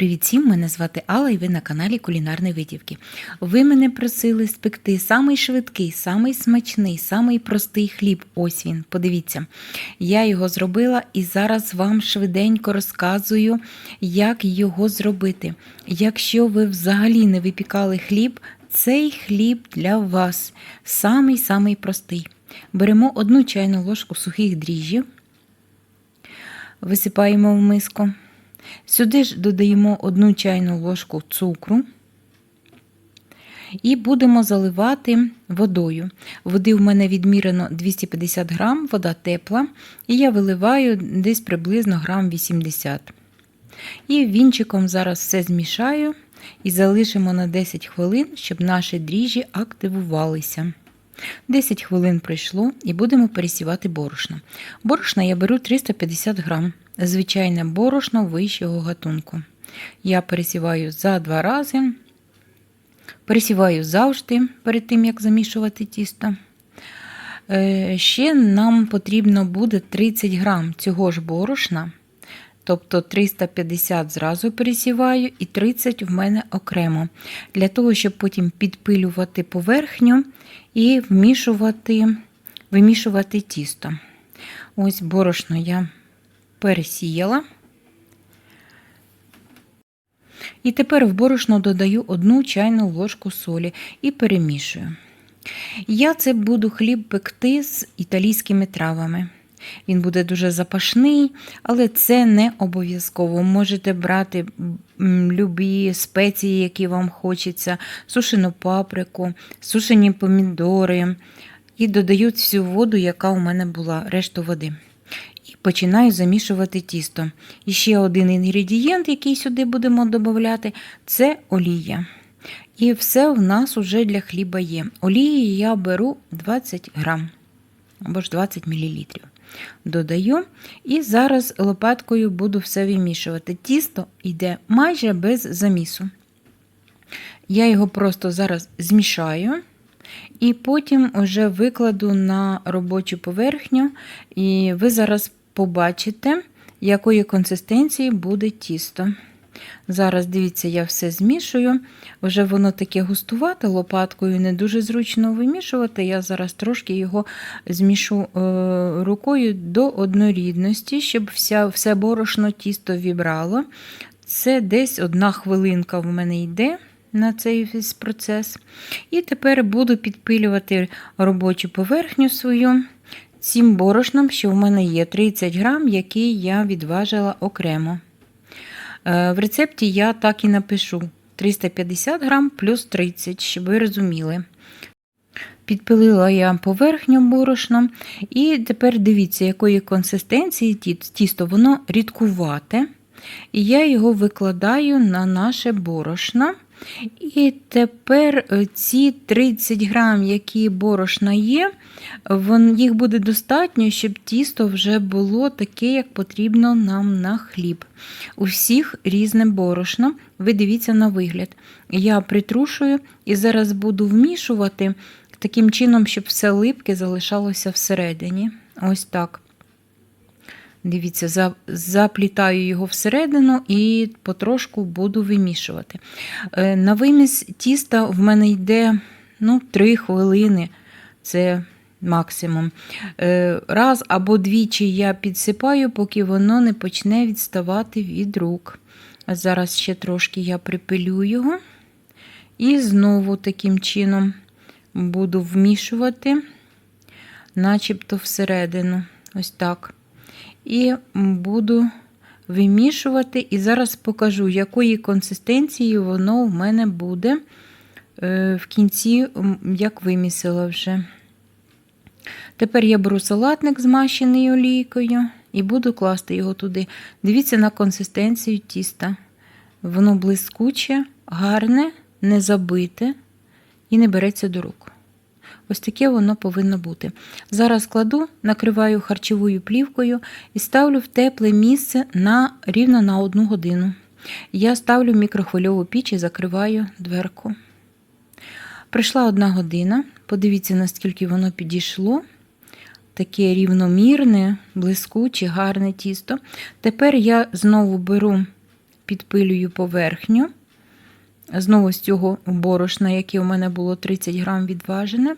Привіт всім! Мене звати Алла і ви на каналі Кулінарні Видівки. Ви мене просили спекти самий швидкий, самий смачний, самий простий хліб. Ось він, подивіться. Я його зробила і зараз вам швиденько розказую, як його зробити. Якщо ви взагалі не випікали хліб, цей хліб для вас самий-самий простий. Беремо одну чайну ложку сухих дріжджів, висипаємо в миску. Сюди ж додаємо одну чайну ложку цукру і будемо заливати водою. Води в мене відмірено 250 грам, вода тепла, і я виливаю десь приблизно грам 80. І вінчиком зараз все змішаю і залишимо на 10 хвилин, щоб наші дріжджі активувалися. 10 хвилин пройшло і будемо пересівати борошно. Борошна я беру 350 грам, звичайне борошно вищого гатунку. Я пересіваю за два рази, пересіваю завжди перед тим, як замішувати тісто. Е, Ще нам потрібно буде 30 грам цього ж борошна. Тобто 350 зразу пересіваю і 30 в мене окремо. Для того, щоб потім підпилювати поверхню і вмішувати, вимішувати тісто. Ось борошно я пересіяла. І тепер в борошно додаю одну чайну ложку солі і перемішую. Я це буду хліб пекти з італійськими травами. Він буде дуже запашний, але це не обов'язково. Можете брати любі спеції, які вам хочеться, сушену паприку, сушені помідори. І додаю всю воду, яка у мене була, решту води. І починаю замішувати тісто. І ще один інгредієнт, який сюди будемо додати, це олія. І все в нас уже для хліба є. Олії я беру 20 грам або ж 20 мл. Додаю і зараз лопаткою буду все вимішувати. Тісто йде майже без замісу. Я його просто зараз змішаю. І потім вже викладу на робочу поверхню, і ви зараз побачите, якої консистенції буде тісто. Зараз, дивіться, я все змішую. Вже воно таке густувате, лопаткою не дуже зручно вимішувати. Я зараз трошки його змішу е, рукою до однорідності, щоб вся, все борошно тісто вібрало. Це десь одна хвилинка в мене йде на цей процес. І тепер буду підпилювати робочу поверхню свою цим борошном, що в мене є 30 грам, який я відважила окремо. Е, в рецепті я так і напишу 350 грам плюс 30, щоб ви розуміли. Підпилила я поверхню борошном, і тепер дивіться, якої консистенції тісто, воно рідкувате. І я його викладаю на наше борошно. І тепер е, ці 30 грам, які борошна є, їх буде достатньо, щоб тісто вже було таке, як потрібно нам на хліб. У всіх різне борошно, ви дивіться на вигляд. Я притрушую і зараз буду вмішувати таким чином, щоб все липке залишалося всередині. Ось так. Дивіться, заплітаю його всередину і потрошку буду вимішувати. Е, на виміс тіста в мене йде ну, 3 хвилини, це максимум. Е, раз або двічі я підсипаю, поки воно не почне відставати від рук. Зараз ще трошки я припилю його. І знову таким чином буду вмішувати, начебто всередину. Ось так і буду вимішувати, і зараз покажу, якої консистенції воно в мене буде е, в кінці, як вимісила вже. Тепер я беру салатник змащений олійкою і буду класти його туди. Дивіться на консистенцію тіста. Воно блискуче, гарне, не забите і не береться до рук. Ось таке воно повинно бути. Зараз кладу, накриваю харчовою плівкою і ставлю в тепле місце на рівно на одну годину. Я ставлю мікрохвильову піч і закриваю дверку. Прийшла одна година, подивіться, наскільки воно підійшло. Таке рівномірне, блискуче, гарне тісто. Тепер я знову беру підпилюю поверхню. Знову з цього борошна, яке у мене було 30 грам відважене.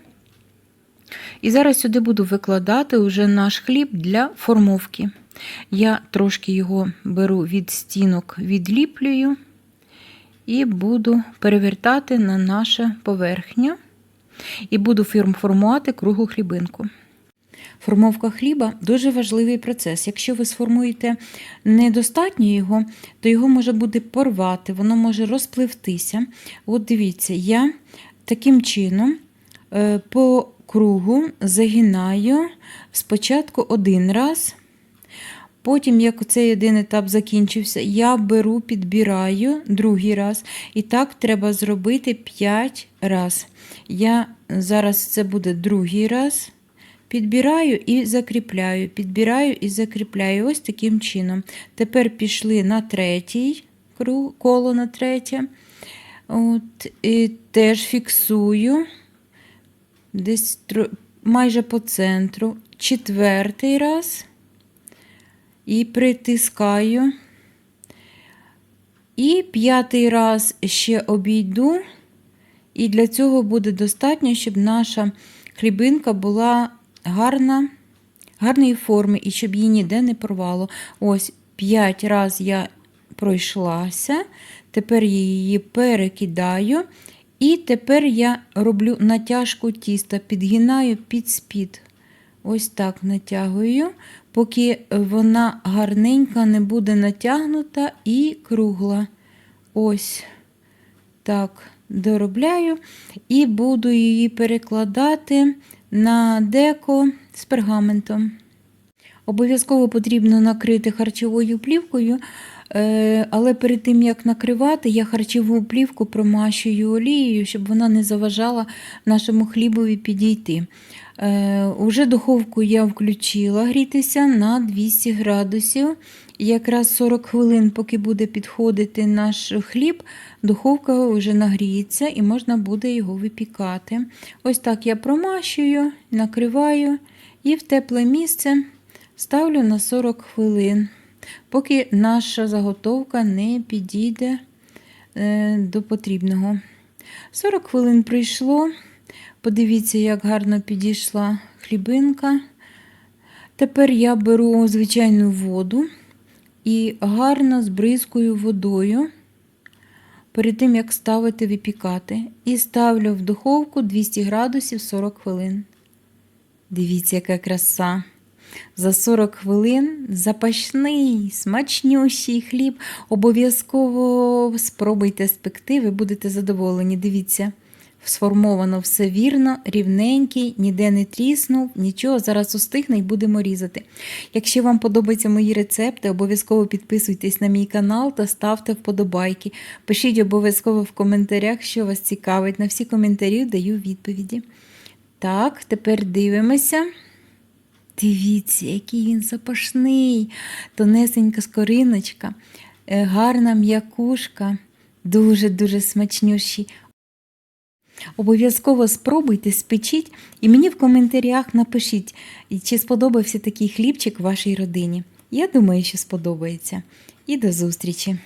І зараз сюди буду викладати уже наш хліб для формовки. Я трошки його беру від стінок, відліплюю і буду перевертати на нашу поверхню. І буду формувати круглу хлібинку. Формовка хліба дуже важливий процес. Якщо ви сформуєте недостатньо його, то його може буде порвати, воно може розпливтися. От дивіться, я таким чином по кругу загинаю спочатку один раз. Потім, як цей один етап закінчився, я беру, підбираю другий раз. І так треба зробити 5 раз. Я зараз це буде другий раз. Підбираю і закріпляю, підбираю і закріпляю. Ось таким чином. Тепер пішли на третій коло на третє. От, і теж фіксую десь майже по центру. Четвертий раз. І притискаю. І п'ятий раз ще обійду. І для цього буде достатньо, щоб наша хлібинка була гарна, гарної форми і щоб її ніде не порвало. Ось 5 разів я пройшлася, тепер її перекидаю. І тепер я роблю натяжку тіста, підгинаю під спід. Ось так натягую, поки вона гарненька не буде натягнута і кругла. Ось так доробляю і буду її перекладати на деко з пергаментом. Обов'язково потрібно накрити харчовою плівкою, але перед тим як накривати, я харчову плівку промащую олією, щоб вона не заважала нашому хлібові підійти. Е, Уже духовку я включила грітися на 200 градусів. Якраз 40 хвилин, поки буде підходити наш хліб, духовка вже нагріється і можна буде його випікати. Ось так я промащую, накриваю і в тепле місце ставлю на 40 хвилин, поки наша заготовка не підійде е, до потрібного. 40 хвилин пройшло. Подивіться, як гарно підійшла хлібинка. Тепер я беру звичайну воду і гарно збризкую водою перед тим, як ставити випікати. І ставлю в духовку 200 градусів 40 хвилин. Дивіться, яка краса. За 40 хвилин запашний, смачнющий хліб. Обов'язково спробуйте спекти, ви будете задоволені. Дивіться, сформовано все вірно, рівненький, ніде не тріснув, нічого. Зараз устигне і будемо різати. Якщо вам подобаються мої рецепти, обов'язково підписуйтесь на мій канал та ставте вподобайки. Пишіть обов'язково в коментарях, що вас цікавить. На всі коментарі даю відповіді. Так, тепер дивимося. Дивіться, який він запашний, тонесенька скориночка, е, гарна м'якушка, дуже-дуже смачнющий. Обов'язково спробуйте, спечіть і мені в коментарях напишіть, чи сподобався такий хлібчик вашій родині. Я думаю, що сподобається. І до зустрічі!